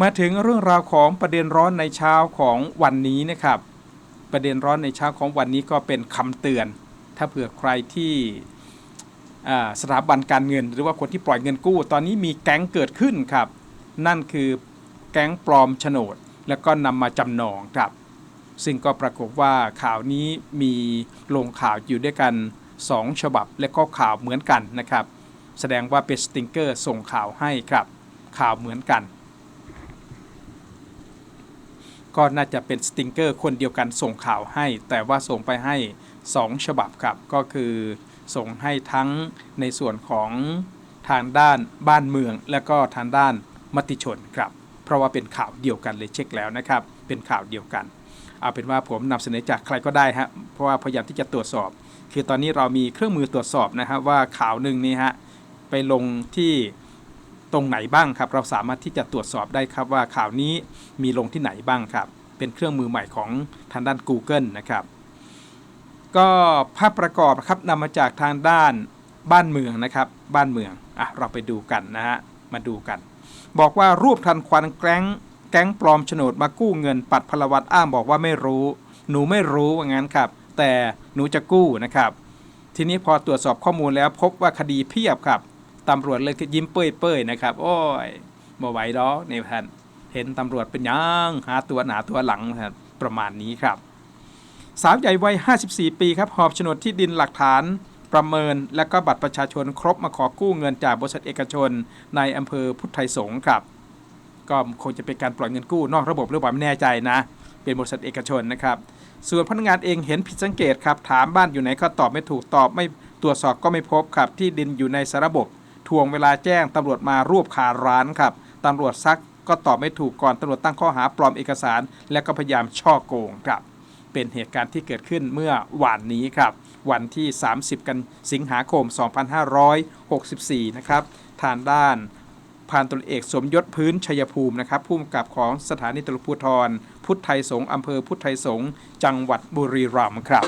มาถึงเรื่องราวของประเด็นร้อนในเช้าของวันนี้นะครับ ประเด็นร้อนในเช้าของวันนี้ก็เป็นคำเตือน ถ้าเผื่อใครที่สถาบันการเงิน หรือว่าคนที่ปล่อยเงินกู้ ตอนนี้มีแก๊งเกิดขึ้นครับ นั่นคือแก๊งปลอมโฉนด แล้วก็นำมาจำนองครับ ซึ่งก็ปรากฏว่าข่าวนี้มีลงข่าวอยู่ด้วยกัน 2 ฉบับและก็ข่าวเหมือนกันนะครับ แสดงว่าเป็นสติงเกอร์ส่งข่าวให้ครับ ข่าวเหมือนกัน ก็น่าจะเป็นสติงเกอร์คนเดียวกันส่งข่าวให้ แต่ว่าส่งไปให้ 2 ฉบับครับ ก็คือส่งให้ทั้งในส่วนของทางด้านบ้านเมือง และก็ทางด้านมติชนครับ เพราะว่าเป็นข่าวเดียวกันเลยเช็คแล้วนะครับ เป็นข่าวเดียวกัน เอาเป็นว่าผมนำเสนอจากใครก็ได้ฮะเพราะว่าพยายามที่จะตรวจสอบ คือตอนนี้เรามีเครื่องมือตรวจสอบนะฮะว่าข่าวหนึ่งนี่ฮะไปลงที่ ตรงไหนบ้างครับ เราสามารถที่จะตรวจสอบได้ครับว่าข่าวนี้มีลงที่ไหนบ้างครับ เป็นเครื่องมือใหม่ของทางด้าน Google นะครับ ก็ภาพประกอบครับนำมาจากทางด้านบ้านเมืองนะครับ บ้านเมืองอะเราไปดูกันนะฮะมาดูกัน บอกว่ารวบทันควันแก๊งแก๊งปลอมโฉนดมากู้เงิน ปัดพลวัตอ้างบอกว่าไม่รู้ หนูไม่รู้ว่างั้นครับ แต่หนูจะกู้นะครับ ทีนี้พอตรวจสอบข้อมูลแล้วพบว่าคดีเพียบครับ ตำรวจเลยยิ้มเป้ยๆนะครับ โอ้ยบ่ไหวดอกนี่ท่านเห็นตำรวจเป็นยังหาตัวหนาตัวหลังครับประมาณนี้ครับ สาวใหญ่วัย 54 ปีครับหอบโฉนดที่ดินหลักฐานประเมิน และก็บัตรประชาชนครบมาขอกู้เงินจากบริษัทเอกชน ในอำเภอพุทธไทยสงฆ์ครับ ก็คงจะเป็นการปล่อยเงินกู้นอกระบบหรือเปล่าไม่แน่ใจนะ เป็นบริษัทเอกชนนะครับ ส่วนพนักงานเองเห็นผิดสังเกตครับ ถามบ้านอยู่ไหนก็ตอบไม่ถูกตอบไม่ตรวจสอบก็ไม่พบครับ ที่ดินอยู่ในสารบบ ทวงเวลาแจ้งตำรวจมารวบคาร้านครับตำรวจซักก็ตอบไม่ถูกก่อนตำรวจตั้งข้อหาปลอมเอกสาร และก็พยายามช่อโกงครับเป็นเหตุการณ์ที่เกิดขึ้นเมื่อวานนี้ครับ วันที่ 30 กันสิงหาคม 2564 นะครับทางด้านพันตำรวจเอกสมยศพื้นชัยภูมินะครับผู้กำกับของสถานีตำรวจภูธรพุทธไทยสงฆ์อำเภอพุทธไทยสงฆ์จังหวัดบุรีรัมย์ครับ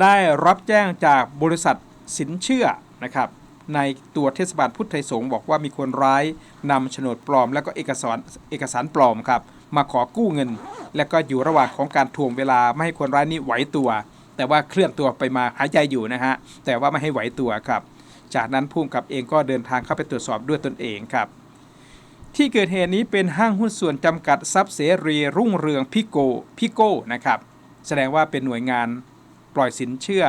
ได้รับแจ้งจากบริษัทสินเชื่อนะครับ ในตัวเทศบาลพุทธไทยสงฆ์บอกว่ามีคนร้ายนำโฉนดปลอม และก็เอกสารเอกสารปลอมครับ มาขอกู้เงิน และก็อยู่ระหว่างของการทวงเวลาไม่ให้คนร้ายนี้ไหวตัว แต่ว่าเคลื่อนตัวไปมาหายใจอยู่นะฮะแต่ว่าไม่ให้ไหวตัวครับ จากนั้นผู้กำกับเองก็เดินทางเข้าไปตรวจสอบด้วยตนเองครับ ที่เกิดเหตุนี้เป็นห้างหุ้นส่วนจำกัดทรัพย์เสรีรุ่งเรืองพิโกพิโก้นะครับแสดงว่าเป็นหน่วยงานปล่อยสินเชื่อ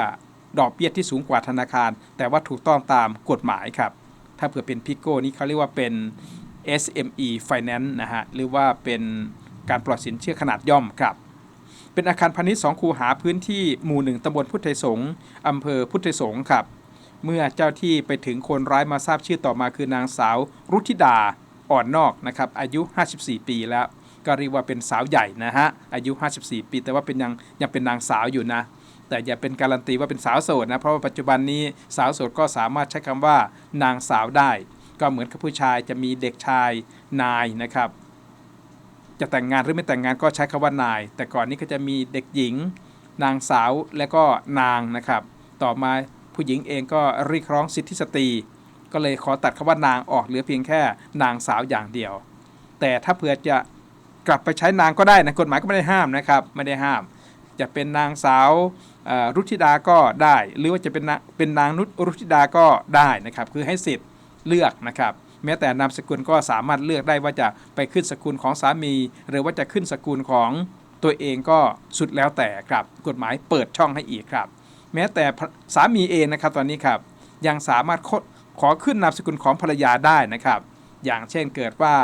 ดอกเบี้ยที่สูงกว่าธนาคาร แต่ว่าถูกต้องตามกฎหมายครับ ถ้าเผื่อเป็นพิโก้นี่เขาเรียกว่าเป็น SME Finance นะฮะหรือว่าเป็นการปล่อยสินเชื่อขนาดย่อมครับ เป็นอาคารพาณิชย์2คูหาพื้นที่หมู่หนึ่งตำบลพุทธไทยสงฆ์อำเภอพุทธไทยสงฆ์ครับ เมื่อเจ้าที่ไปถึงคนร้ายมาทราบชื่อต่อมาคือนางสาวรุธิดาอ่อนนอกนะครับอายุ 54 ปีแล้ว ก็เรียกว่าเป็นสาวใหญ่นะฮะอายุ 54 ปี แต่ว่าเป็นยังยังเป็นนางสาวอยู่นะ แต่อย่าเป็นการันตีว่าเป็นสาวโสดนะ เพราะว่าปัจจุบันนี้สาวโสดก็สามารถใช้คำว่านางสาวได้ ก็เหมือนกับผู้ชายจะมีเด็กชายนายนะครับ จะแต่งงานหรือไม่แต่งงานก็ใช้คำว่านาย แต่ก่อนนี้ก็จะมีเด็กหญิง นางสาวและก็นางนะครับ ต่อมาผู้หญิงเองก็เรียกร้องสิทธิสตรี ก็เลยขอตัดคำว่านางออกเหลือเพียงแค่นางสาวอย่างเดียว แต่ถ้าเผื่อจะกลับไปใช้นางก็ได้นะกฎหมายก็ไม่ได้ห้ามนะครับ ไม่ได้ห้าม จะเป็นนางสาวรุธิดาก็ได้ หรือว่าจะเป็นเป็นนางนุชรุธิดาก็ได้นะครับ คือให้สิทธิ์เลือกนะครับ แม้แต่นามสกุลก็สามารถเลือกได้ว่าจะไปขึ้นสกุลของสามี หรือว่าจะขึ้นสกุลของตัวเองก็สุดแล้วแต่ครับ กฎหมายเปิดช่องให้อีกครับ แม้แต่สามีเองนะครับตอนนี้ครับยังสามารถขอขึ้นนามสกุลของภรรยาได้นะครับ อย่างเช่นเกิดว่า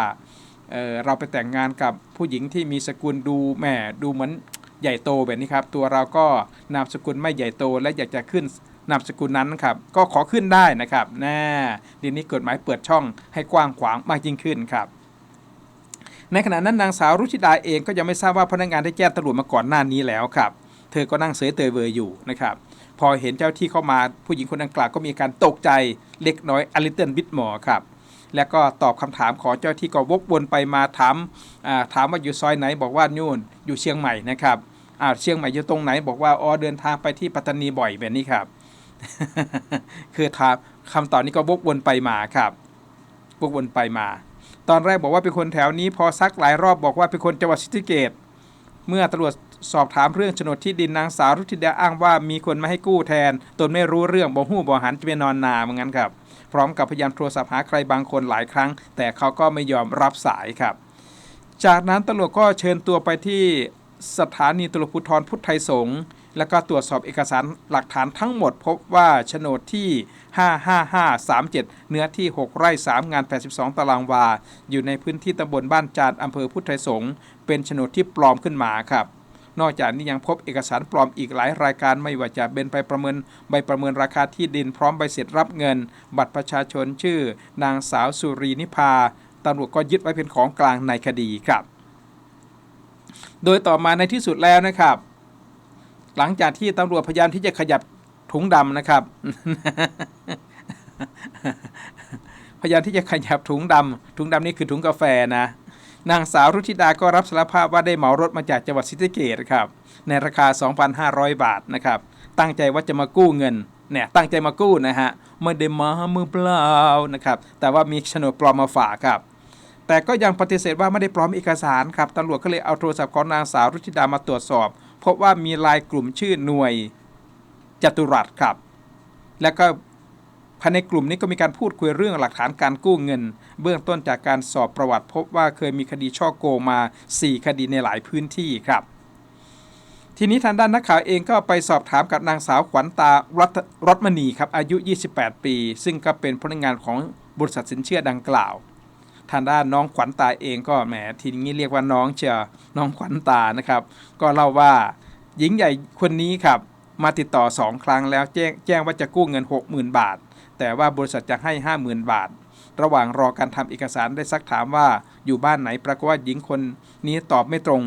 เเราไปแต่งงานกับผู้หญิงที่มีสกุลดูแหม่ดูเหมือน ใหญ่โตแบบนี้ครับตัวเราก็นามสกุลไม่ใหญ่โตและอยากจะขึ้นนามสกุลนั้นครับก็ขอขึ้นได้นะครับแน่เดี๋ยวนี้กฎหมายเปิดช่องให้กว้างขวางมากยิ่งขึ้นครับ ในขณะนั้นนางสาวรุชิดาเองก็ยังไม่ทราบว่าพนักงานได้แจ้งตำรวจมาก่อนหน้านี้แล้วครับ เธอก็นั่งเสยเตยเวออยู่นะครับพอเห็นเจ้าที่เข้ามาผู้หญิงคนดังกล่าวก็มีการตกใจเล็กน้อยอลิเติลบิดหมอครับแล้วก็ตอบคำถามของเจ้าที่ก็วกวนไปมาถามถามว่าอยู่ซอยไหนบอกว่านู่นอยู่เชียงใหม่นะครับ อาเชียงใหม่อยู่ตรงไหน บอกว่าอ๋อเดินทางไปที่ปัตตานีบ่อยแบบนี้ครับ คือถามคำตอบนี้ก็วกวนไปมาครับวกวนไปมา ตอนแรกบอกว่าเป็นคนแถวนี้พอซักหลายรอบบอกว่าเป็นคนจังหวัดศรีสะเกษเมื่อตำรวจสอบถามเรื่องโฉนดที่ดินนางสาวรุธิดาอ้างว่ามีคนมาให้กู้แทน ตนไม่รู้เรื่องบ่หู้บ่หันจะไปนอนนาเหมือนกันครับ พร้อมกับพยายามโทรศัพท์หาใครบางคนหลายครั้ง แต่เขาก็ไม่ยอมรับสายครับ จากนั้นตำรวจก็เชิญตัวไปที่ สถานีตำรวจภูธรพุทธไทยสงฆ์แล้วก็ตรวจสอบเอกสารหลักฐานทั้งหมดพบว่าโฉนดที่ 55537 เนื้อที่ 6 ไร่ 3 งาน 82 ตารางวา อยู่ในพื้นที่ตำบลบ้านจานอำเภอพุทธไทยสงฆ์เป็นโฉนดที่ปลอมขึ้นมาครับนอกจากนี้ยังพบเอกสารปลอมอีกหลายรายการไม่ว่าจะเป็นใบประเมินใบประเมินราคาที่ดินพร้อมใบเสร็จรับเงิน บัตรประชาชนชื่อ นางสาวสุรีนิพาตำรวจก็ยึดไว้เป็นของกลางในคดีครับ โดยต่อมาในที่สุดแล้วนะครับ หลังจากที่ตำรวจพยายามที่จะขยับถุงดำนะครับ พยายามที่จะขยับถุงดำถุงดำนี่คือถุงกาแฟนะนางสาวรุธิดาก็รับสารภาพว่าได้เหมารถมาจากจังหวัดศรีสะเกษครับในราคา 2,500 บาทนะครับ ตั้งใจว่าจะมากู้เงินเนี่ยตั้งใจมากู้นะฮะไม่ได้มามือเปล่านะครับ แต่ว่ามีโฉนดปลอมมาฝากครับ แต่ก็ยังปฏิเสธว่าไม่ได้ปลอมเอกสารครับตำรวจก็เลยเอาโทรศัพท์ของนางสาวรุธิดามาตรวจสอบ พบว่ามีลายกลุ่มชื่อหน่วยจตุรัสครับ แล้วก็ภายในกลุ่มนี้ก็มีการพูดคุยเรื่องหลักฐานการกู้เงิน เบื้องต้นจากการสอบประวัติพบว่าเคยมีคดีช่อโกงมา 4 คดีในหลายพื้นที่ครับ ทีนี้ทางด้านนักข่าวเองก็ไปสอบถามกับนางสาวขวัญตารัตรัตมณีครับอายุ 28 ปี ซึ่งก็เป็นพนักงานของบริษัทสินเชื่อดังกล่าว ทางด้านน้องขวัญตาเองก็แหมทีนี้เรียกว่าน้องเชียน้องขวัญตานะครับ ก็เล่าว่าหญิงใหญ่คนนี้ครับมาติดต่อ 2 ครั้งแล้วแจ้งแจ้งว่าจะกู้เงิน 60,000 บาท แต่ว่าบริษัทจะให้ 50,000 บาท ระหว่างรอการทำเอกสารได้ซักถามว่าอยู่บ้านไหนปรากฏว่าหญิงคนนี้ตอบไม่ตรง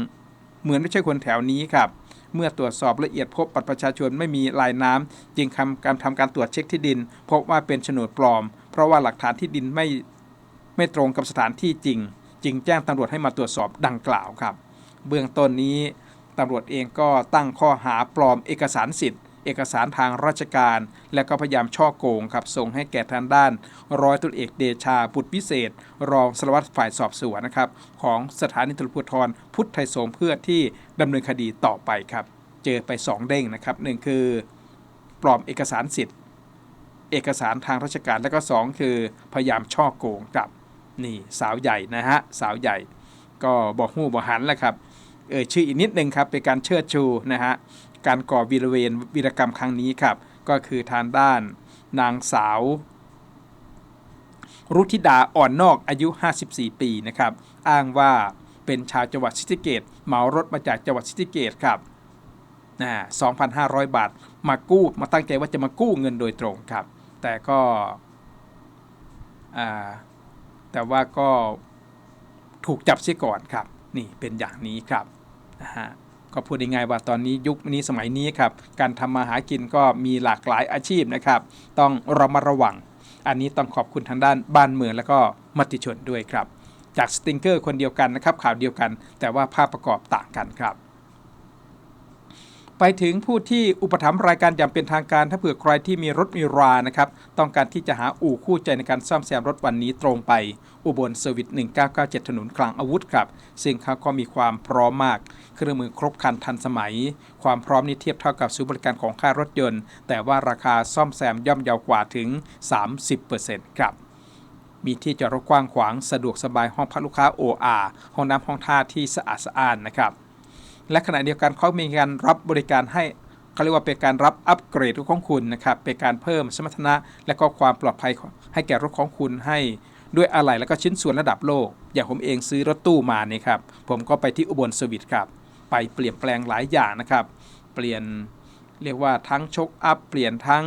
เหมือนไม่ใช่คนแถวนี้ครับเมื่อตรวจสอบละเอียดพบบัตรประชาชนไม่มีลายน้ำจึงทำการทำการตรวจเช็คที่ดิน พบว่าเป็นโฉนดปลอม เพราะว่าหลักฐานที่ดินไม่ ไม่ตรงกับสถานที่จริง จึงแจ้งตำรวจให้มาตรวจสอบดังกล่าวครับ เบื้องต้นนี้ตำรวจเองก็ตั้งข้อหาปลอมเอกสารสิทธิ์ เอกสารทางราชการ และก็พยายามช่อโกงครับ ส่งให้แก่ทางด้าน ร้อยตุลเอกเดชาบุตรพิเศษ รองสารวัตรฝ่ายสอบสวนนะครับ ของสถานีตำรวจภูธรพุทธไทยสงเพื่อที่ดำเนินคดีต่อไปครับ เจอไป 2 เด้งนะครับหนึ่งคือ ปลอมเอกสารสิทธิ์ เอกสารทางราชการและก็ 2 คือพยายามช่อโกงครับ นี่สาวใหญ่นะฮะสาวใหญ่ ก็บอกหู้บอกหันแหละครับเอ่ยชื่ออีกนิดนึงครับเป็นการเชิดชูนะฮะการก่อวีรเวรวีรกรรมครั้งนี้ครับ ก็คือทางด้านนางสาว รุธิดาอ่อนนอกอายุ 54 ปีนะครับ อ้างว่าเป็นชาวจังหวัดศรีสะเกดเหมารถมาจากจังหวัดศรีสะเกดครับนะ2,500 บาท มากู้มาตั้งใจว่าจะมากู้เงินโดยตรงครับ แต่ก็อ่า แต่ว่าก็ถูกจับเสียก่อนครับ นี่เป็นอย่างนี้ครับนะฮะก็พูดง่ายๆว่าตอนนี้ยุคนี้สมัยนี้ครับ การทำมาหากินก็มีหลากหลายอาชีพนะครับ ต้องระมัดระวัง อันนี้ต้องขอบคุณทางด้านบ้านเมืองแล้วก็มติชนด้วยครับ จากสติงเกอร์คนเดียวกันนะครับข่าวเดียวกัน แต่ว่าภาพประกอบต่างกันครับ ไปถึงผู้ที่อุปถัมภ์รายการอย่างเป็นทางการ ถ้าเผื่อใครที่มีรถมีรานะครับต้องการที่จะหาอู่คู่ใจในการซ่อมแซมรถวันนี้ตรงไป อุบลเซอร์วิส 1997 ถนนกลางอาวุธครับ ซึ่งเขาก็มีความพร้อมมาก เครื่องมือครบครันทันสมัย ความพร้อมนี้เทียบเท่ากับศูนย์บริการของค่ายรถยนต์ แต่ว่าราคาซ่อมแซมย่อมเยาวกว่าถึง 30%ครับมีที่จอดรถกว้างขวางสะดวกสบายห้องพักลูกค้า OR ห้องน้ำห้องท่าที่สะอาดสะอ้านนะครับ และขณะเดียวกันเขามีการรับบริการให้เขาเรียกว่าเป็นการรับอัปเกรดรถของคุณนะครับเป็นการเพิ่มสมรรถนะ และก็ความปลอดภัยให้แก่รถของคุณให้ด้วยอะไหล่และก็ชิ้นส่วนระดับโลก อย่างผมเองซื้อรถตู้มาเนี่ยครับผมก็ไปที่อุบลสวิตครับไปเปลี่ยนแปลงหลายอย่างนะครับ เปลี่ยนเรียกว่าทั้งชกอัพเปลี่ยนทั้ง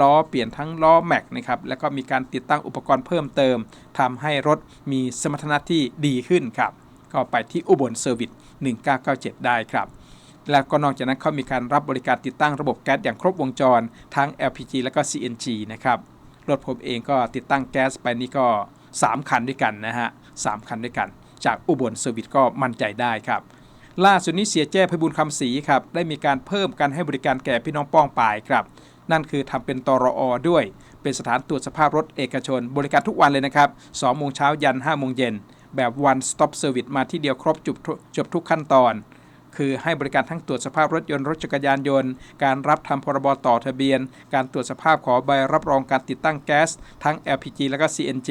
ล้อเปลี่ยนทั้งล้อแม็กนะครับแล้วก็มีการติดตั้งอุปกรณ์เพิ่มเติมทำให้รถมีสมรรถนะที่ดีขึ้นครับก็ไปที่อุบลเซอร์วิส 1997 ได้ครับ แล้วก็นอกจากนั้นเขามีการรับบริการติดตั้งระบบแก๊สอย่างครบวงจร ทั้ง LPG และก็ CNG นะครับ รถผมเองก็ติดตั้งแก๊สไปนี่ก็ 3 คันด้วยกันนะฮะ 3 คันด้วยกัน จากอุบลเซอร์วิสก็มั่นใจได้ครับล่าสุดนี้เสียแจ้ไพบุญคำศรีครับได้มีการเพิ่มการให้บริการแก่พี่น้องป้องปายครับ นั่นคือทำเป็นตรอด้วย เป็นสถานตรวจสภาพรถเอกชน บริการทุกวันเลยนะครับ2โมงเช้ายัน5โมงเย็น แบบ one stop service มาที่เดียวครบจบจบทุกขั้นตอน คือให้บริการทั้งตรวจสภาพรถยนต์รถจักรยานยนต์ การรับทำพรบต่อทะเบียน การตรวจสภาพขอใบรับรองการติดตั้งแก๊ส ทั้ง LPG และก็ CNG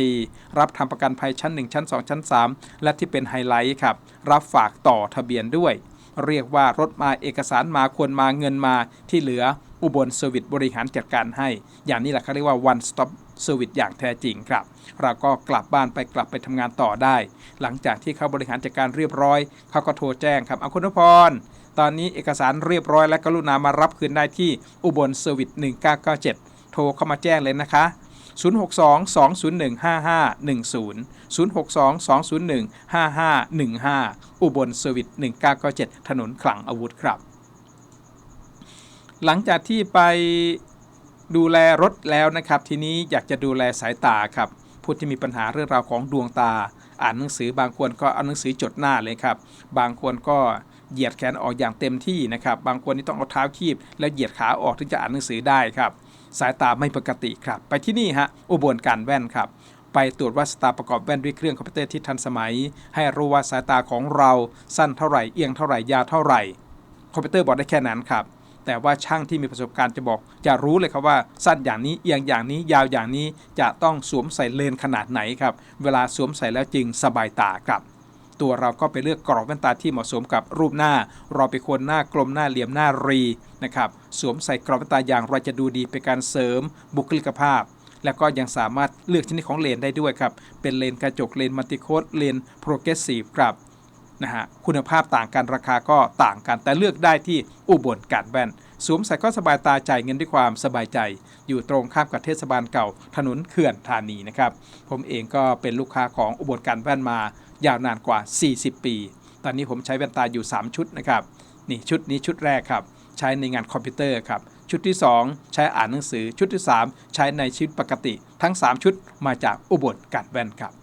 รับทำประกันภัยชั้น 1 ชั้น 2 ชั้น 3 และที่เป็นไฮไลท์ครับ รับฝากต่อทะเบียนด้วย เรียกว่ารถมาเอกสารมาควรมาเงินมาที่เหลือ อุบลเซอร์วิสบริหารจัดการให้ อย่างนี้แหละเขาเรียกว่า one stop service อย่างแท้จริงครับ เราก็กลับบ้านไปกลับไปทำงานต่อได้ หลังจากที่เขาบริหารจัดการเรียบร้อย เขาก็โทรแจ้งครับเอาคุณพรตอนนี้เอกสารเรียบร้อยและกรุณามารับคืนได้ที่อุบลเซอร์วิส1997 โทรเข้ามาแจ้งเลยนะคะ 062 201 5510 062 201 5515 อุบลเซอร์วิส1997 ถนนขลังอาวุธครับ หลังจากที่ไปดูแลรถแล้วนะครับ ทีนี้อยากจะดูแลสายตาครับผู้ที่มีปัญหาเรื่องราวของดวงตา อ่านหนังสือบางคนก็เอาหนังสือจดหน้าเลยครับ บางคนก็เหยียดแขนออกอย่างเต็มที่นะครับ บางคนนี่ต้องเอาเท้าคีบ แล้วเหยียดขาออกถึงจะอ่านหนังสือได้ครับ สายตาไม่ปกติครับ ไปที่นี่ฮะอุบลการแว่นครับไปตรวจวัดสายตาประกอบแว่นด้วยเครื่องคอมพิวเตอร์ที่ทันสมัย ให้รู้ว่าสายตาของเราสั้นเท่าไหร่เอียงเท่าไหร่ยาวเท่าไหร่ คอมพิวเตอร์บอกได้แค่นั้นครับ แต่ว่าช่างที่มีประสบการณ์จะบอก จะรู้เลยครับว่าสั้นอย่างนี้เอียงอย่างนี้ยาวอย่างนี้จะต้องสวมใส่เลนขนาดไหนครับ เวลาสวมใส่แล้วจึงสบายตาครับตัวเราก็ไปเลือกกรอบแว่นตาที่เหมาะสมกับรูปหน้า เราไปคนหน้ากลมหน้าเหลี่ยมหน้ารีนะครับสวมใส่กรอบแว่นตาอย่างไราจะดูดีเป็นการเสริมบุคลิกภาพ แล้วก็ยังสามารถเลือกชนิดของเลนได้ด้วยครับ เป็นเลนกระจกเลนมัลติโคดเลนโปรเกรสซีฟครับ นะฮะคุณภาพต่างกันราคาก็ต่างกัน แต่เลือกได้ที่อุบลการแว่นสวมใส่ก็สบายตาจ่ายเงินด้วยความสบายใจ อยู่ตรงข้ามกับเทศบาลเก่า ถนนเขื่อนธานีนะครับ ผมเองก็เป็นลูกค้าของอุบลการแว่นมายาวนานกว่า 40 ปี ตอนนี้ผมใช้แว่นตาอยู่ 3 ชุดนะครับนี่ชุดนี้ชุดแรกครับ ใช้ในงานคอมพิวเตอร์ครับชุดที่ 2 ใช้อ่านหนังสือชุดที่ 3 ใช้ในชีวิตปกติ ทั้ง 3 ชุดมาจากอุบลการแว่นครับ